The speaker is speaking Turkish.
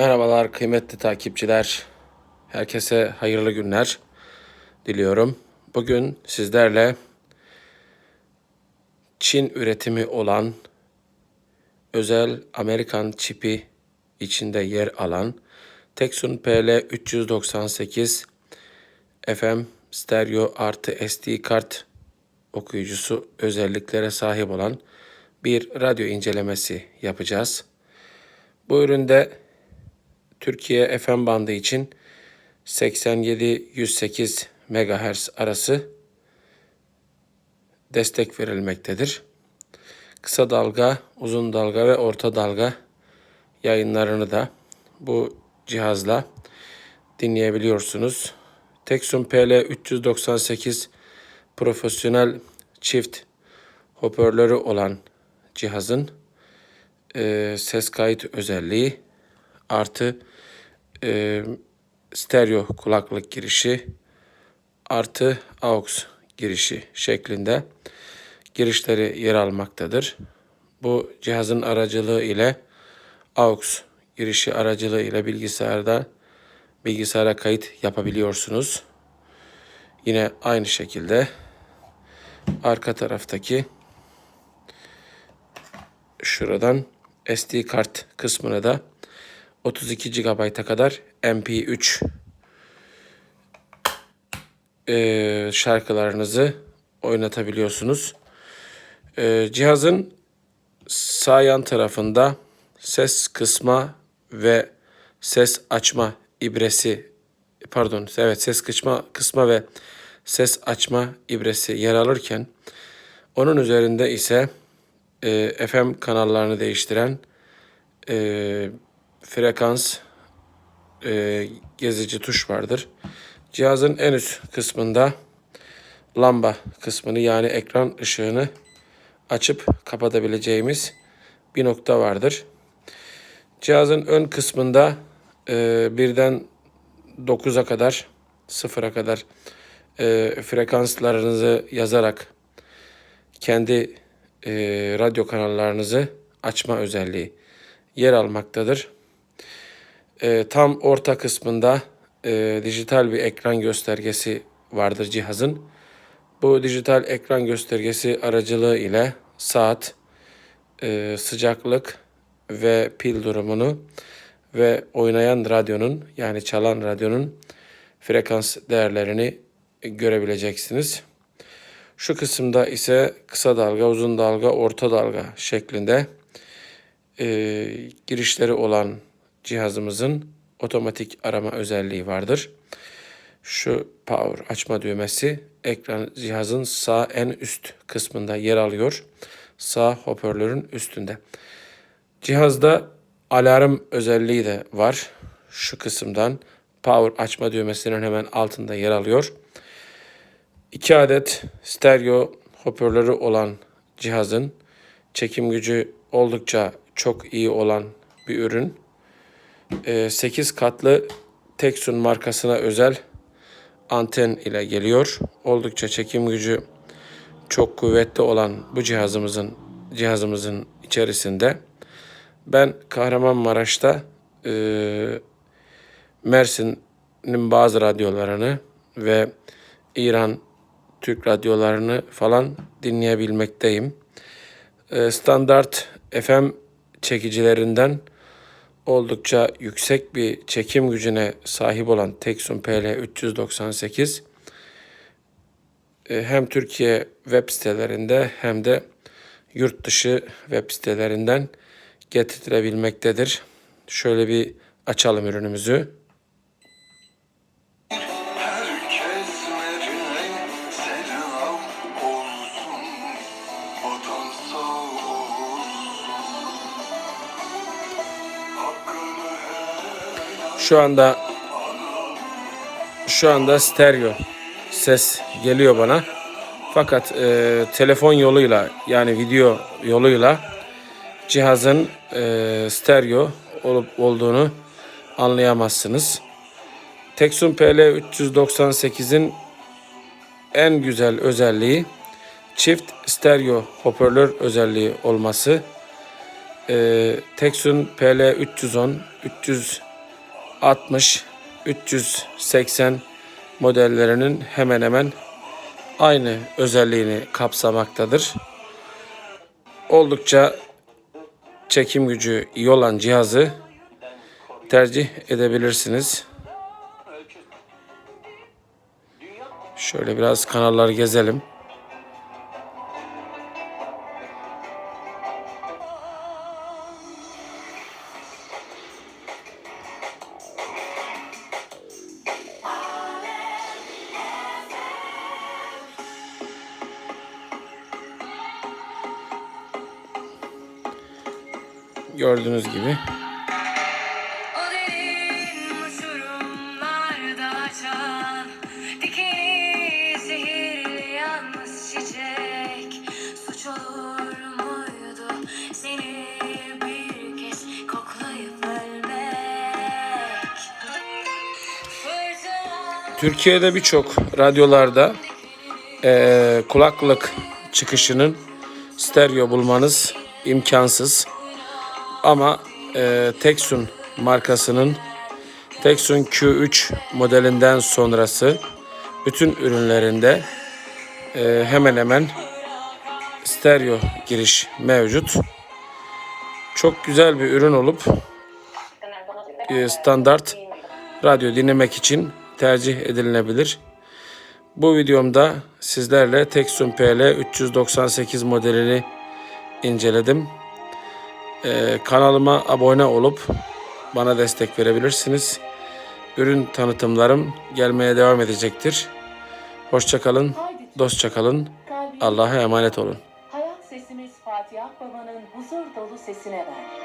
Merhabalar kıymetli takipçiler. Herkese hayırlı günler diliyorum. Bugün sizlerle Çin üretimi olan özel Amerikan çipi içinde yer alan Texun PL 398 FM stereo artı SD kart okuyucusu özelliklere sahip olan bir radyo incelemesi yapacağız. Bu üründe Türkiye FM bandı için 87-108 MHz arası destek verilmektedir. Kısa dalga, uzun dalga ve orta dalga yayınlarını da bu cihazla dinleyebiliyorsunuz. Texun PL 398 profesyonel çift hoparlörü olan cihazın e, ses kayıt özelliği artı e, stereo kulaklık girişi artı aux girişi şeklinde girişleri yer almaktadır. Bu cihazın aracılığı ile aux girişi aracılığı ile bilgisayarda bilgisayara kayıt yapabiliyorsunuz. Yine aynı şekilde arka taraftaki şuradan SD kart kısmına da 32 GB'a kadar MP3 e, şarkılarınızı oynatabiliyorsunuz. E, cihazın sağ yan tarafında ses kısma ve ses açma ibresi pardon evet ses kısma kısma ve ses açma ibresi yer alırken onun üzerinde ise e, FM kanallarını değiştiren e, frekans e, gezici tuş vardır. Cihazın en üst kısmında lamba kısmını yani ekran ışığını açıp kapatabileceğimiz bir nokta vardır. Cihazın ön kısmında e, birden 9'a kadar, sıfıra kadar e, frekanslarınızı yazarak kendi e, radyo kanallarınızı açma özelliği yer almaktadır. E, tam orta kısmında e, dijital bir ekran göstergesi vardır cihazın. Bu dijital ekran göstergesi aracılığı ile saat, e, sıcaklık ve pil durumunu ve oynayan radyonun yani çalan radyonun frekans değerlerini görebileceksiniz. Şu kısımda ise kısa dalga, uzun dalga, orta dalga şeklinde e, girişleri olan cihazımızın otomatik arama özelliği vardır. Şu power açma düğmesi ekran cihazın sağ en üst kısmında yer alıyor. Sağ hoparlörün üstünde. Cihazda alarm özelliği de var. Şu kısımdan power açma düğmesinin hemen altında yer alıyor. 2 adet stereo hoparlörü olan cihazın çekim gücü oldukça çok iyi olan bir ürün. 8 katlı Texun markasına özel anten ile geliyor. Oldukça çekim gücü çok kuvvetli olan bu cihazımızın cihazımızın içerisinde ben Kahramanmaraş'ta e, Mersin'in bazı radyolarını ve İran Türk radyolarını falan dinleyebilmekteyim. E, standart FM çekicilerinden oldukça yüksek bir çekim gücüne sahip olan Texun PL 398 e, hem Türkiye web sitelerinde hem de yurt dışı web sitelerinden getirilebilmektedir. Şöyle bir açalım ürünümüzü. Şu anda şu anda stereo ses geliyor bana. Fakat e, telefon yoluyla yani video yoluyla cihazın e, stereo olup olduğunu anlayamazsınız. Texun PL 398'in en güzel özelliği çift stereo hoparlör özelliği olması. Ee, Texun PL 310, 300 60, 380 modellerinin hemen hemen aynı özelliğini kapsamaktadır. Oldukça çekim gücü iyi olan cihazı tercih edebilirsiniz. Şöyle biraz kanalları gezelim. Ölmek? Fırtına. Türkiye'de birçok radyolarda eee, kulaklık çıkışının stereo bulmanız imkansız. Ama eee Teksun markasının Teksun Q3 modelinden sonrası bütün ürünlerinde eee, hemen hemen stereo giriş mevcut. Çok güzel bir ürün olup eee, standart radyo dinlemek için tercih edilebilir. Bu videomda sizlerle Teksun PL 398 modelini inceledim. Ee, kanalıma abone olup bana destek verebilirsiniz. Ürün tanıtımlarım gelmeye devam edecektir. Hoşçakalın, dostça kalın. Allah'a emanet olun. Hayat sesimiz Fatih Akbaba'nın huzur dolu sesine ver.